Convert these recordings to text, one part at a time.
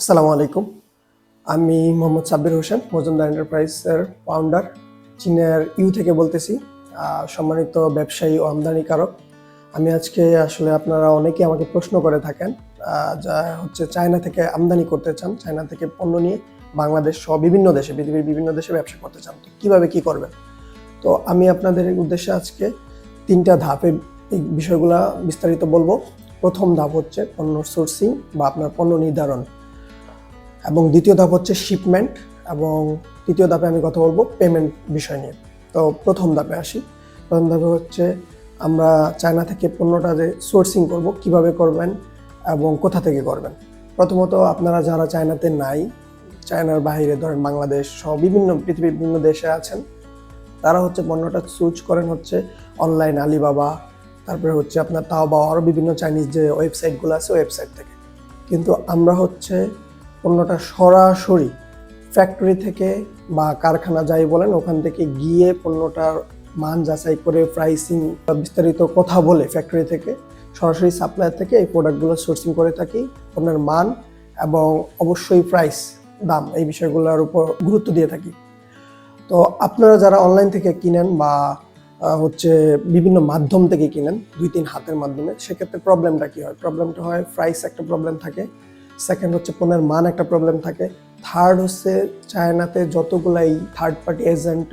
আসসালামু আলাইকুম। আমি মোহাম্মদ সাব্বির হোসেন, মজুমদার এন্টারপ্রাইজের ফাউন্ডার চীনের ইউ থেকে বলতেছি সম্মানিত ব্যবসায়ী ও আমদানিকারক। আমি আজকে আসলে আপনারা অনেকেই আমাকে প্রশ্ন করে থাকেন যা হচ্ছে চায়না থেকে আমদানি করতে চান, চায়না থেকে পণ্য নিয়ে বাংলাদেশ সহ বিভিন্ন দেশে, পৃথিবীর বিভিন্ন দেশে ব্যবসা করতে চান, তো কীভাবে কী করবেন? তো আমি আপনাদের উদ্দেশ্যে আজকে তিনটা ধাপে এই বিষয়গুলা বিস্তারিত বলব। প্রথম ধাপ হচ্ছে পণ্য সোর্সিং বা আপনার পণ্য নির্ধারণ। এবং দ্বিতীয় ধাপ হচ্ছে শিপমেন্ট এবং তৃতীয় ধাপে আমি কথা বলব পেমেন্ট বিষয় নিয়ে। তো প্রথম ধাপে আসি। প্রথম ধাপে হচ্ছে আমরা চায়না থেকে পণ্যটা যে সোর্সিং করব, কীভাবে করবেন এবং কোথা থেকে করবেন। প্রথমত আপনারা যারা চায়নাতে নাই, চায়নার বাইরে ধরেন বাংলাদেশ সহ বিভিন্ন পৃথিবীর বিভিন্ন দেশে আছেন, তারা হচ্ছে পণ্যটা চুজ করেন হচ্ছে অনলাইন আলিবাবা তারপরে হচ্ছে আপনার তাও বা আরও বিভিন্ন চাইনিজ যে ওয়েবসাইটগুলো আছে ওয়েবসাইট থেকে। কিন্তু আমরা হচ্ছে পণ্যটা সরাসরি ফ্যাক্টরি থেকে বা কারখানা যাই বলেন, ওখান থেকে গিয়ে পণ্যটার মান যাচাই করে প্রাইসিং বিস্তারিত কথা বলে ফ্যাক্টরি থেকে, সরাসরি সাপ্লায়ার থেকে এই প্রোডাক্টগুলো সোর্সিং করে থাকি, পণ্যের মান এবং অবশ্যই প্রাইস দাম এই বিষয়গুলোর উপর গুরুত্ব দিয়ে থাকি। তো আপনারা যারা অনলাইন থেকে কিনেন বা হচ্ছে বিভিন্ন মাধ্যম থেকে কিনেন দুই তিন হাতের মাধ্যমে, সেক্ষেত্রে প্রবলেমটা কী হয়? প্রবলেমটা হয় প্রাইস একটা প্রবলেম থাকে। সেকেন্ড হচ্ছে পণ্যের মান একটা প্রবলেম থাকে। থার্ড হচ্ছে চায়নাতে যতগুলাই থার্ড পার্টি এজেন্ট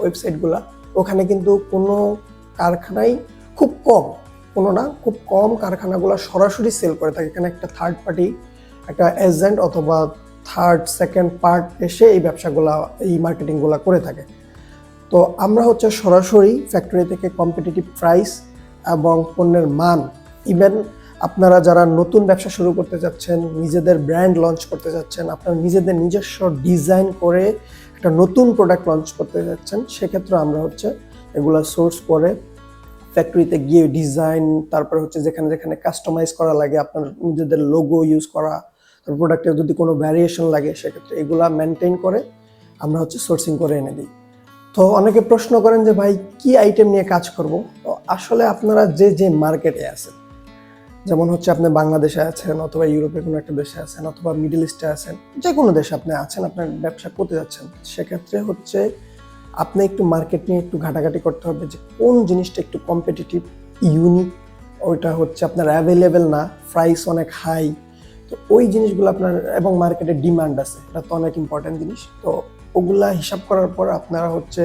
ওয়েবসাইটগুলা ওখানে কিন্তু কোনো কারখানাই খুব কম, কোনো না, খুব কম কারখানাগুলো সরাসরি সেল করে থাকে। এখানে একটা থার্ড পার্টি একটা এজেন্ট অথবা থার্ড সেকেন্ড পার্ট এসে এই ব্যবসাগুলা, এই মার্কেটিংগুলো করে থাকে। তো আমরা হচ্ছে সরাসরি ফ্যাক্টরি থেকে কম্পিটিটিভ প্রাইস এবং পণ্যের মান ইভেন আপনারা যারা নতুন ব্যবসা শুরু করতে যাচ্ছেন, নিজেদের ব্র্যান্ড লঞ্চ করতে যাচ্ছেন, আপনারা নিজেদের নিজস্ব ডিজাইন করে একটা নতুন প্রোডাক্ট লঞ্চ করতে যাচ্ছেন, সেক্ষেত্রে আমরা হচ্ছে এগুলা সোর্স করে ফ্যাক্টরিতে গিয়ে ডিজাইন তারপরে হচ্ছে যেখানে যেখানে কাস্টমাইজ করা লাগে, আপনার নিজেদের লোগো ইউজ করা, তারপর প্রোডাক্টের যদি কোনো ভ্যারিয়েশন লাগে, সেক্ষেত্রে এগুলা মেনটেন করে আমরা হচ্ছে সোর্সিং করে এনে দিই। তো অনেকে প্রশ্ন করেন যে, ভাই, কি আইটেম নিয়ে কাজ করব? তো আসলে আপনারা যে যে মার্কেটে আছেন যেমন হচ্ছে আপনি বাংলাদেশে আছেন অথবা ইউরোপের কোনো একটা দেশে আছেন অথবা মিডল ইস্টে আছেন যে কোনো দেশে আপনি আছেন, আপনার ব্যবসা করতে যাচ্ছেন, সেক্ষেত্রে হচ্ছে আপনি একটু মার্কেট নিয়ে একটু ঘাটাঘাটি করতে হবে যে কোন জিনিসটা একটু কম্পিটিটিভ ইউনিক ওইটা হচ্ছে আপনার অ্যাভেলেবেল না প্রাইস অনেক হাই তো ওই জিনিসগুলো আপনার এবং মার্কেটে ডিমান্ড আছে, এটা তো অনেক ইম্পর্ট্যান্ট জিনিস, তো ওগুলা হিসাব করার পর আপনারা হচ্ছে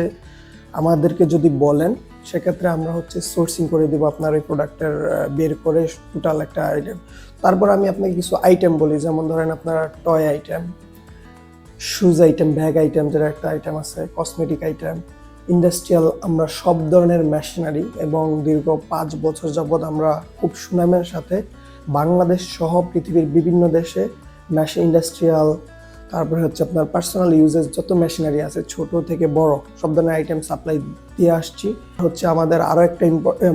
আমাদেরকে যদি বলেন, সেক্ষেত্রে আমরা হচ্ছে সোর্সিং করে দেবো আপনার এই প্রোডাক্টের বের করে টোটাল একটা আইটেম তারপর আমি আপনাকে কিছু আইটেম বলি, যেমন ধরেন আপনার toy item shoes item bag item যেটা একটা আইটেম আছে কসমেটিক আইটেম ইন্ডাস্ট্রিয়াল আমরা সব ধরনের মেশিনারি এবং দীর্ঘ পাঁচ বছর যাবৎ আমরা খুব সুনামের সাথে বাংলাদেশ সহ পৃথিবীর বিভিন্ন দেশে মেশিন ইন্ডাস্ট্রিয়াল তারপরে হচ্ছে আপনার পার্সোনাল ইউজেস যত মেশিনারি আছে, ছোট থেকে বড়, সব ধরনের আইটেম সাপ্লাই দিয়ে আসছি। হচ্ছে আমাদের আরও একটা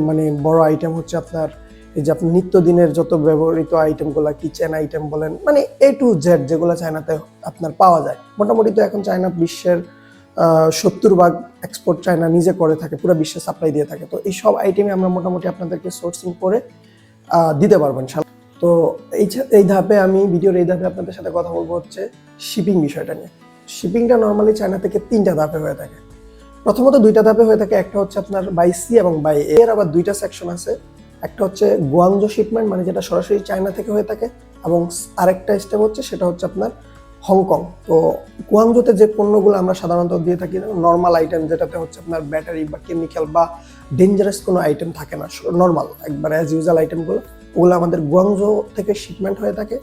মানে বড় আইটেম হচ্ছে আপনার, এই যে আপনার নিত্যদিনের যত ব্যবহৃত আইটেমগুলো কিচেন আইটেম বলেন মানে এ টু জেড যেগুলো চায়নাতে আপনার পাওয়া যায়। মোটামুটি তো এখন চায়না বিশ্বের সত্তর ভাগ এক্সপোর্ট চায়না নিজে করে থাকে, পুরো বিশ্বে সাপ্লাই দিয়ে থাকে। তো এই সব আইটেমে আমরা মোটামুটি আপনাদেরকে সোর্সিং করে দিতে পারব ইনশাল্লাহ। তো এই এই ধাপে আমি, ভিডিওর এই ধাপে আপনাদের সাথে কথা বলব হচ্ছে শিপিং বিষয়টা নিয়ে। শিপিংটা নর্মালি চায়না থেকে তিনটা ধাপে হয়ে থাকে। প্রথমত দুইটা ধাপে হয়ে থাকে, একটা হচ্ছে আপনার বাই সি এবং বাই এর আবার দুইটা সেকশন আছে। একটা হচ্ছে গুয়াংজো শিপমেন্ট মানে যেটা সরাসরি চায়না থেকে হয়ে থাকে। এবং আরেকটা স্টেপ হচ্ছে, সেটা হচ্ছে আপনার হংকং তো গুয়াংজোতে যে পণ্যগুলো আমরা সাধারণত দিয়ে থাকি নর্মাল আইটেম যেটাতে হচ্ছে আপনার ব্যাটারি বা কেমিক্যাল বা ডেঞ্জারাস কোনো আইটেম থাকে না। নর্মাল একবার অ্যাজ ইউজাল আইটেমগুলো ওগুলো আমাদের গুয়াংজো থেকে শিপমেন্ট হয়ে থাকে।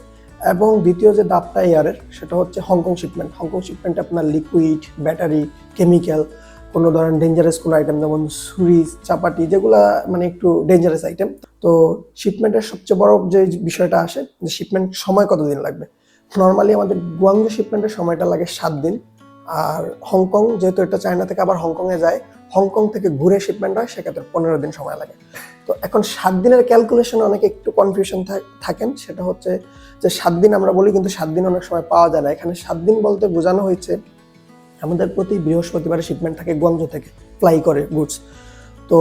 এবং দ্বিতীয় যে দাপটা এয়ারের সেটা হচ্ছে হংকং শিপমেন্ট হংকং শিপমেন্টে আপনার লিকুইড ব্যাটারি কেমিক্যাল কোনো ধরেন ডেঞ্জারাস কোনো আইটেম যেমন ছুরি চাপাটি যেগুলা মানে একটু ডেঞ্জারাস আইটেম তো শিপমেন্টের সবচেয়ে বড় যে বিষয়টা আসে, যে শিপমেন্ট সময় কতদিন লাগবে? নর্মালি আমাদের গুয়াংজো শিপমেন্টের সময়টা লাগে সাত দিন। আর হংকং যেহেতু এটা চায়না থেকে আবার হংকংয়ে যায় হংকং থেকে ঘুরে শিপমেন্ট হয়, সেক্ষেত্রে পনেরো দিন সময় লাগে। তো এখন সাত দিনের ক্যালকুলেশনে অনেকে একটু কনফিউশন থাকেন, সেটা হচ্ছে যে সাত দিন আমরা বলি, কিন্তু সাত দিন অনেক সময় পাওয়া যায় না। এখানে সাত দিন বলতে বোঝানো হয়েছে, আমাদের প্রতি বৃহস্পতিবারে শিপমেন্ট থাকে গঞ্জ থেকে ফ্লাই করে গুডস তো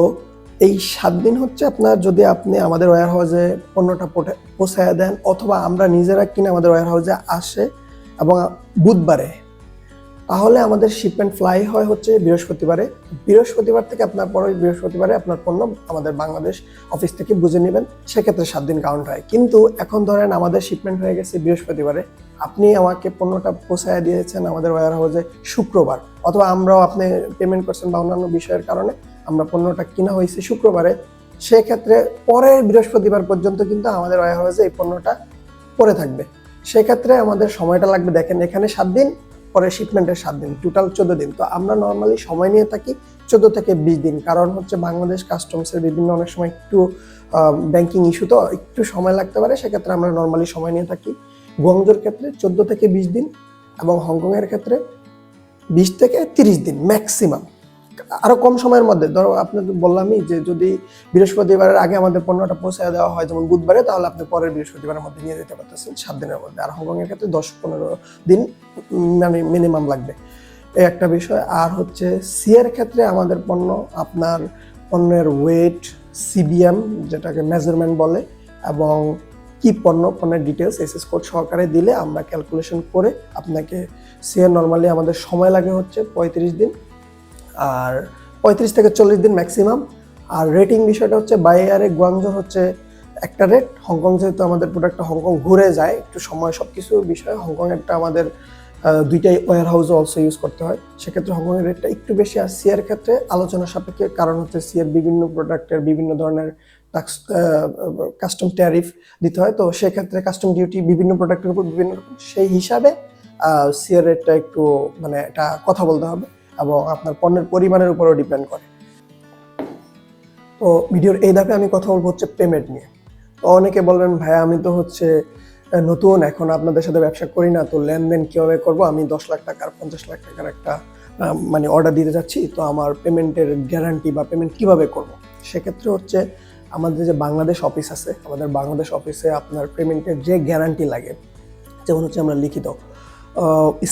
এই সাত দিন হচ্ছে আপনার যদি আপনি আমাদের ওয়্যার হাউসে পণ্যটা পৌঁছায় দেন, অথবা আমরা নিজেরা কিনে আমাদের ওয়্যার হাউসে আসে, এবং বুধবারে তাহলে আমাদের শিপমেন্ট ফ্লাই হয় হচ্ছে বৃহস্পতিবারে। বৃহস্পতিবার থেকে আপনার পরের বৃহস্পতিবারে আপনার পণ্য আমাদের বাংলাদেশ অফিস থেকে বুঝে নেবেন, সেক্ষেত্রে সাত দিন কাউন্ট হয়। কিন্তু এখন ধরেন আমাদের শিপমেন্ট হয়ে গেছে বৃহস্পতিবারে, আপনি আমাকে পণ্যটা পৌঁছায় দিয়েছেন আমাদের ওয়্যার হাউসে শুক্রবার, অথবা আমরাও আপনি পেমেন্ট করছেন বা অন্যান্য বিষয়ের কারণে আমরা পণ্যটা কিনা হয়েছে শুক্রবারে, সেক্ষেত্রে পরের বৃহস্পতিবার পর্যন্ত কিন্তু আমাদের ওয়্যার হাউসে এই পণ্যটা পড়ে থাকবে। সেক্ষেত্রে আমাদের সময়টা লাগবে, দেখেন এখানে সাত দিন পরে শিপমেন্টের সাত দিন টোটাল চোদ্দ দিন। তো আমরা নর্মালি সময় নিয়ে থাকি চোদ্দ থেকে বিশ দিন। কারণ হচ্ছে বাংলাদেশ কাস্টমসের বিভিন্ন অনেক সময় একটু ব্যাংকিং ইস্যু তো একটু সময় লাগতে পারে। সেক্ষেত্রে আমরা নর্মালি সময় নিয়ে থাকি। গুয়াংজোর ক্ষেত্রে চোদ্দ থেকে বিশ দিন এবং হংকংয়ের ক্ষেত্রে বিশ থেকে তিরিশ দিন ম্যাক্সিমাম আরও কম সময়ের মধ্যে। ধরো আপনাকে বললামই যে যদি বৃহস্পতিবারের আগে আমাদের পণ্যটা পৌঁছে দেওয়া হয়, যেমন বুধবারে, তাহলে আপনি পরের বৃহস্পতিবারের মধ্যে নিয়ে যেতে পারতেছেন সাত দিনের মধ্যে। আর হংকং এর ক্ষেত্রে দশ পনেরো দিন মানে মিনিমাম লাগবে। এই একটা বিষয়। আর হচ্ছে সিয়ের ক্ষেত্রে আমাদের পণ্য আপনার পণ্যের ওয়েট সিবিএম যেটাকে মেজারমেন্ট বলে, এবং কি পণ্য, পণ্যের ডিটেলস এসএস কোড সহকারে দিলে আমরা ক্যালকুলেশন করে আপনাকে সিএর নর্মালি আমাদের সময় লাগে হচ্ছে পঁয়ত্রিশ দিন। আর পঁয়ত্রিশ থেকে চল্লিশ দিন ম্যাক্সিমাম আর রেটিং বিষয়টা হচ্ছে বাই এয়ারে গুয়াংজোর হচ্ছে একটা রেট হংকং যেহেতু আমাদের প্রোডাক্টটা হংকং ঘুরে যায়, একটু সময় সব কিছু বিষয়, হংকং একটা আমাদের দুইটাই ওয়ার হাউসে অলসো ইউজ করতে হয়। সেক্ষেত্রে হংকংয়ের রেটটা একটু বেশি। আর সিয়ার ক্ষেত্রে আলোচনা সাপেক্ষে কারণ হচ্ছে সিয়ার বিভিন্ন প্রোডাক্টের বিভিন্ন ধরনের টাক্স কাস্টম ট্যারিফ দিতে হয়। তো সেক্ষেত্রে কাস্টম ডিউটি বিভিন্ন প্রোডাক্টের উপর বিভিন্ন সেই হিসাবে সিয়ার রেটটা একটু মানে এটা কথা বলতে হবে। এবং আপনার পণ্যের পরিমাণের উপরও ডিপেন্ড করে। তো ভিডিওর এই ধাপে আমি কথা বলব হচ্ছে পেমেন্ট নিয়ে। তো অনেকে বলবেন ভাইয়া আমি তো হচ্ছে নতুন, এখন আপনাদের সাথে ব্যবসা করি না, তো লেনদেন কীভাবে করব? আমি দশ লাখ টাকার, পঞ্চাশ লাখ টাকার একটা মানে অর্ডার দিতে যাচ্ছি তো আমার পেমেন্টের গ্যারান্টি বা পেমেন্ট কীভাবে করব? সেক্ষেত্রে হচ্ছে আমাদের যে বাংলাদেশ অফিস আছে, আমাদের বাংলাদেশ অফিসে আপনার পেমেন্টের যে গ্যারান্টি লাগে, যেমন হচ্ছে আমরা লিখিত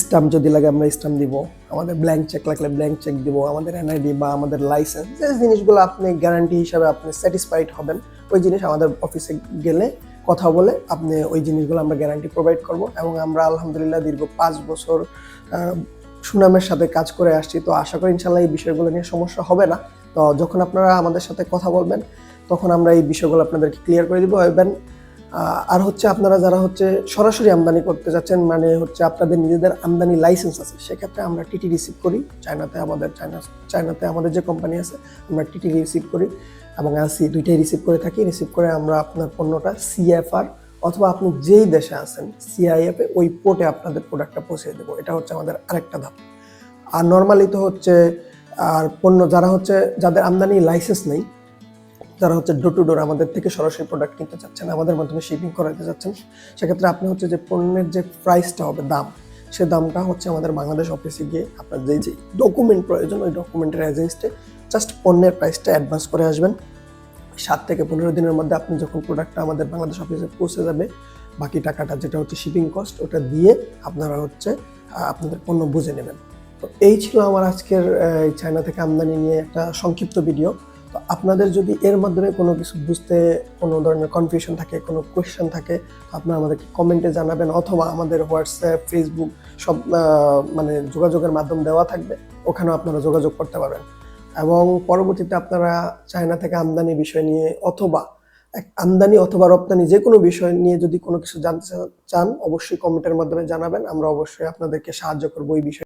স্টাম্প যদি লাগে আমরা স্টাম্প দিব। আমাদের ব্ল্যাঙ্ক চেক লাগলে ব্ল্যাঙ্ক চেক দিব। আমাদের এনআইডি বা আমাদের লাইসেন্স যে জিনিসগুলো আপনি গ্যারান্টি হিসাবে আপনি স্যাটিসফাইড হবেন, ওই জিনিস আমাদের অফিসে গেলে কথা বলে আপনি ওই জিনিসগুলো আমরা গ্যারান্টি প্রোভাইড করব এবং আমরা আলহামদুলিল্লাহ দীর্ঘ পাঁচ বছর সুনামের সাথে কাজ করে আসছি। তো আশা করি ইনশাল্লাহ এই বিষয়গুলো নিয়ে সমস্যা হবে না। তো যখন আপনারা আমাদের সাথে কথা বলবেন, তখন আমরা এই বিষয়গুলো আপনাদেরকে ক্লিয়ার করে দিব। এবং আর হচ্ছে আপনারা যারা হচ্ছে সরাসরি আমদানি করতে যাচ্ছেন মানে হচ্ছে আপনাদের নিজেদের আমদানি লাইসেন্স আছে, সেক্ষেত্রে আমরা টিটি রিসিভ করি। চায়নাতে আমাদের, চায়না, চায়নাতে আমাদের যে কোম্পানি আছে, আমরা টিটি রিসিভ করি এবং এলসি দুইটাই রিসিভ করে থাকি। রিসিভ করে আমরা আপনার পণ্যটা সিএফআর অথবা আপনি যেই দেশে আছেন সিআইএফে ওই পোর্টে আপনাদের প্রোডাক্টটা পৌঁছে দেবো। এটা হচ্ছে আমাদের আরেকটা ধাপ। আর নর্মালি তো হচ্ছে, আর পণ্য যারা হচ্ছে, যাদের আমদানি লাইসেন্স নেই যারা হচ্ছে ডোর টু ডোর আমাদের থেকে সরাসরি প্রোডাক্ট কিনতে চাচ্ছেন, আমাদের মাধ্যমে শিপিং করাতে চাচ্ছেন, সেক্ষেত্রে আপনি হচ্ছে যে পণ্যের যে প্রাইসটা হবে, দাম, সে দামটা হচ্ছে আমাদের বাংলাদেশ অফিসে গিয়ে আপনার যে যে ডকুমেন্ট প্রয়োজন, ওই ডকুমেন্টের এজেন্সিতে জাস্ট পণ্যের প্রাইসটা অ্যাডভান্স করে আসবেন। সাত থেকে পনেরো দিনের মধ্যে আপনি যখন প্রোডাক্টটা আমাদের বাংলাদেশ অফিসে পৌঁছে যাবে, বাকি টাকাটা যেটা হচ্ছে শিপিং কস্ট ওটা দিয়ে আপনারা হচ্ছে আপনাদের পণ্য বুঝে নেবেন। তো এই ছিল আমার আজকের চায়না থেকে আমদানি নিয়ে একটা সংক্ষিপ্ত ভিডিও আপনাদের যদি এর মাধ্যমে কোনো কিছু বুঝতে, কোনো ধরনের কনফিউশন থাকে, কোনো কোয়েশ্চেন থাকে আপনারা আমাদেরকে কমেন্টে জানাবেন অথবা আমাদের হোয়াটসঅ্যাপ ফেসবুক সব মানে যোগাযোগের মাধ্যম দেওয়া থাকবে। ওখানেও আপনারা যোগাযোগ করতে পারবেন। এবং পরবর্তীতে আপনারা চায়না থেকে আমদানি বিষয় নিয়ে অথবা আমদানি অথবা রপ্তানি যে কোনো বিষয় নিয়ে যদি কোনো কিছু জানতে চান, অবশ্যই কমেন্টের মাধ্যমে জানাবেন। আমরা অবশ্যই আপনাদেরকে সাহায্য করব এই বিষয়ে।